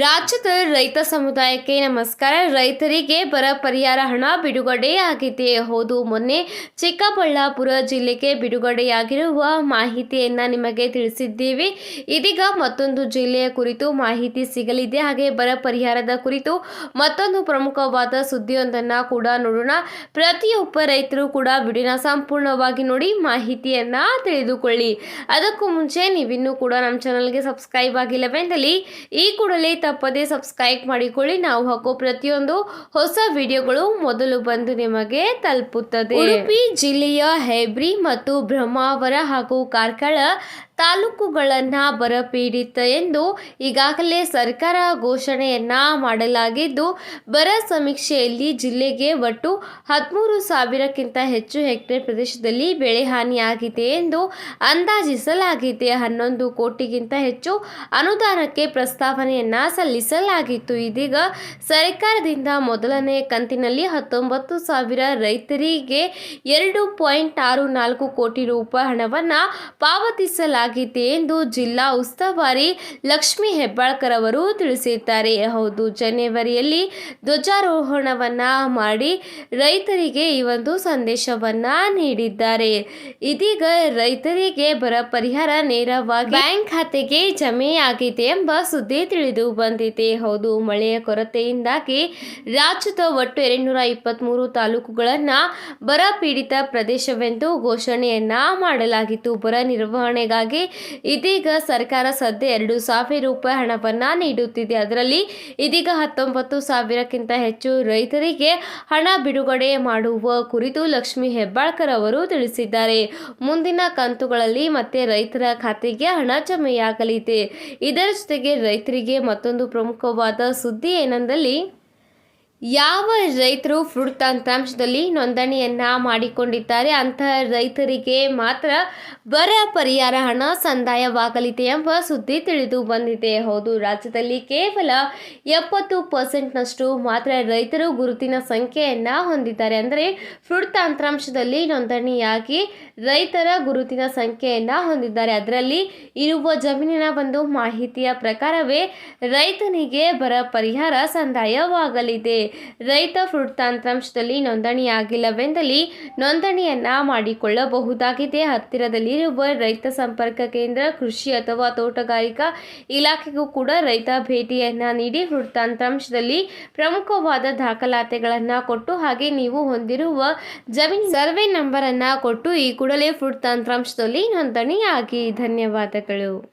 ರಾಜ್ಯದ ರೈತ ಸಮುದಾಯಕ್ಕೆ ನಮಸ್ಕಾರ. ರೈತರಿಗೆ ಬರ ಪರಿಹಾರ ಹಣ ಬಿಡುಗಡೆಯಾಗಿದೆ. ಹೌದು, ಮೊನ್ನೆ ಚಿಕ್ಕಬಳ್ಳಾಪುರ ಜಿಲ್ಲೆಗೆ ಬಿಡುಗಡೆಯಾಗಿರುವ ಮಾಹಿತಿಯನ್ನು ನಿಮಗೆ ತಿಳಿಸಿದ್ದೀವಿ. ಇದೀಗ ಮತ್ತೊಂದು ಜಿಲ್ಲೆಯ ಕುರಿತು ಮಾಹಿತಿ ಸಿಗಲಿದೆ. ಹಾಗೆ ಬರ ಪರಿಹಾರದ ಕುರಿತು ಮತ್ತೊಂದು ಪ್ರಮುಖವಾದ ಸುದ್ದಿಯೊಂದನ್ನು ಕೂಡ ನೋಡೋಣ. ಪ್ರತಿಯೊಬ್ಬ ರೈತರು ಕೂಡ ಬಿಡಿನ ಸಂಪೂರ್ಣವಾಗಿ ನೋಡಿ ಮಾಹಿತಿಯನ್ನು ತಿಳಿದುಕೊಳ್ಳಿ. ಅದಕ್ಕೂ ಮುಂಚೆ ನೀವಿನ್ನೂ ಕೂಡ ನಮ್ಮ ಚಾನಲ್ಗೆ ಸಬ್ಸ್ಕ್ರೈಬ್ ಆಗಿಲ್ಲವೆಂದಲ್ಲಿ ಈ ಕೂಡಲೇ ತಪ್ಪದೇ ಸಬ್ಸ್ಕ್ರೈಬ್ ಮಾಡಿಕೊಳ್ಳಿ. ನಾವು ಹಾಕೋ ಪ್ರತಿಯೊಂದು ಹೊಸ ವಿಡಿಯೋಗಳು ಮೊದಲು ಬಂದು ನಿಮಗೆ ತಲುಪುತ್ತದೆ. ಉಡುಪಿ ಜಿಲ್ಲೆಯ ಹೆಬ್ರಿ ಮತ್ತು ಬ್ರಹ್ಮಾವರ ಹಾಗೂ ಕಾರ್ಕಳ ತಾಲೂಕುಗಳನ್ನು ಬರಪೀಡಿತ ಎಂದು ಈಗಾಗಲೇ ಸರ್ಕಾರ ಘೋಷಣೆಯನ್ನ ಮಾಡಲಾಗಿದ್ದು, ಬರ ಸಮೀಕ್ಷೆಯಲ್ಲಿ ಜಿಲ್ಲೆಗೆ ಒಟ್ಟು ಹದಿಮೂರು ಸಾವಿರಕ್ಕಿಂತ ಹೆಚ್ಚು ಹೆಕ್ಟೇರ್ ಪ್ರದೇಶದಲ್ಲಿ ಬೆಳೆ ಹಾನಿಯಾಗಿದೆ ಎಂದು ಅಂದಾಜಿಸಲಾಗಿದೆ. ಹನ್ನೊಂದು ಕೋಟಿಗಿಂತ ಹೆಚ್ಚು ಅನುದಾನಕ್ಕೆ ಪ್ರಸ್ತಾವನೆಯನ್ನ ಸಲ್ಲಿಸಲಾಗಿತ್ತು. ಇದೀಗ ಸರ್ಕಾರದಿಂದ ಮೊದಲನೇ ಕಂತಿನಲ್ಲಿ ಹತ್ತೊಂಬತ್ತು ಸಾವಿರ ರೈತರಿಗೆ ಎರಡು ಪಾಯಿಂಟ್ ಆರು ನಾಲ್ಕು ಕೋಟಿ ರೂಪಾಯಿ ಹಣವನ್ನು ಪಾವತಿಸಲಾಗಿದೆ. ಎಂದು ಜಿಲ್ಲಾ ಉಸ್ತುವಾರಿ ಲಕ್ಷ್ಮಿ ಹೆಬ್ಬಾಳ್ಕರ್ ಅವರು ತಿಳಿಸಿದ್ದಾರೆ. ಹೌದು, ಜನವರಿಯಲ್ಲಿ ಧ್ವಜಾರೋಹಣವನ್ನ ಮಾಡಿ ರೈತರಿಗೆ ಈ ಒಂದು ಸಂದೇಶವನ್ನ ನೀಡಿದ್ದಾರೆ. ಇದೀಗ ರೈತರಿಗೆ ಬರ ಪರಿಹಾರ ನೇರವಾಗಿ ಬ್ಯಾಂಕ್ ಖಾತೆಗೆ ಜಮೆಯಾಗಿದೆ ಎಂಬ ಸುದ್ದಿ ತಿಳಿದು ಬಂದಿದೆ. ಹೌದು, ಮಳೆಯ ಕೊರತೆಯಿಂದಾಗಿ ರಾಜ್ಯದ ಒಟ್ಟು ಎರಡ್ನೂರ ಇಪ್ಪತ್ತ್ಮೂರು ತಾಲೂಕುಗಳನ್ನು ಬರ ಪೀಡಿತ ಪ್ರದೇಶವೆಂದು ಘೋಷಣೆಯನ್ನ ಮಾಡಲಾಗಿತ್ತು. ಬರ ನಿರ್ವಹಣೆಗಾಗಿ ಇದೀಗ ಸರ್ಕಾರ ಸದ್ಯ ಎರಡು ಸಾವಿರ ರೂಪಾಯಿ ಹಣವನ್ನು ನೀಡುತ್ತಿದೆ. ಅದರಲ್ಲಿ ಇದೀಗ ಹತ್ತೊಂಬತ್ತು ಸಾವಿರಕ್ಕಿಂತ ಹೆಚ್ಚು ರೈತರಿಗೆ ಹಣ ಬಿಡುಗಡೆ ಮಾಡುವ ಕುರಿತು ಲಕ್ಷ್ಮಿ ಹೆಬ್ಬಾಳ್ಕರ್ ಅವರು ತಿಳಿಸಿದ್ದಾರೆ. ಮುಂದಿನ ಕಂತುಗಳಲ್ಲಿ ಮತ್ತೆ ರೈತರ ಖಾತೆಗೆ ಹಣ ಜಮೆಯಾಗಲಿದೆ. ಇದರ ಜೊತೆಗೆ ರೈತರಿಗೆ ಮತ್ತೊಂದು ಪ್ರಮುಖವಾದ ಸುದ್ದಿ ಏನೆಂದಲ್ಲಿ ಯಾವ ರೈತರು ಫ್ರೂಟ್ ತಂತ್ರಾಂಶದಲ್ಲಿ ನೋಂದಣಿಯನ್ನು ಮಾಡಿಕೊಂಡಿದ್ದಾರೆ, ಅಂತಹ ರೈತರಿಗೆ ಮಾತ್ರ ಬರ ಪರಿಹಾರ ಹಣ ಸಂದಾಯವಾಗಲಿದೆ ಎಂಬ ಸುದ್ದಿ ತಿಳಿದು ಬಂದಿದೆ. ಹೌದು, ರಾಜ್ಯದಲ್ಲಿ ಕೇವಲ ಎಪ್ಪತ್ತು ಪರ್ಸೆಂಟ್ನಷ್ಟು ಮಾತ್ರ ರೈತರು ಗುರುತಿನ ಸಂಖ್ಯೆಯನ್ನ ಹೊಂದಿದ್ದಾರೆ. ಅಂದರೆ ಫ್ರೂಟ್ ತಂತ್ರಾಂಶದಲ್ಲಿ ನೋಂದಣಿಯಾಗಿ ರೈತರ ಗುರುತಿನ ಸಂಖ್ಯೆಯನ್ನ ಹೊಂದಿದ್ದಾರೆ. ಅದರಲ್ಲಿ ಇರುವ ಜಮೀನಿನ ಒಂದು ಮಾಹಿತಿಯ ಪ್ರಕಾರವೇ ರೈತನಿಗೆ ಬರ ಪರಿಹಾರ ಸಂದಾಯವಾಗಲಿದೆ. ರೈತ ತಾಂತ್ರಾಂಶದಲ್ಲಿ ನೋಂದಣಿಯಾಗಿಲ್ಲವೆಂದಲ್ಲಿ ನೋಂದಣಿಯನ್ನ ಮಾಡಿಕೊಳ್ಳಬಹುದಾಗಿದೆ. ಹತ್ತಿರದಲ್ಲಿರುವ ರೈತ ಸಂಪರ್ಕ ಕೇಂದ್ರ, ಕೃಷಿ ಅಥವಾ ತೋಟಗಾರಿಕಾ ಇಲಾಖೆಗೂ ಕೂಡ ರೈತ ಭೇಟಿಯನ್ನ ನೀಡಿ ಫ್ರೂಟ್ ತಾಂತ್ರಾಂಶದಲ್ಲಿ ಪ್ರಮುಖವಾದ ದಾಖಲಾತಿಗಳನ್ನು ಕೊಟ್ಟು ಹಾಗೆ ನೀವು ಹೊಂದಿರುವ ಜಮೀನ್ ಸರ್ವೆ ನಂಬರ್ ಅನ್ನ ಕೊಟ್ಟು ಈ ಕೂಡಲೇ ಫ್ರೂಟ್ ತಂತ್ರಾಂಶದಲ್ಲಿ ನೋಂದಣಿಯಾಗಿ. ಧನ್ಯವಾದಗಳು.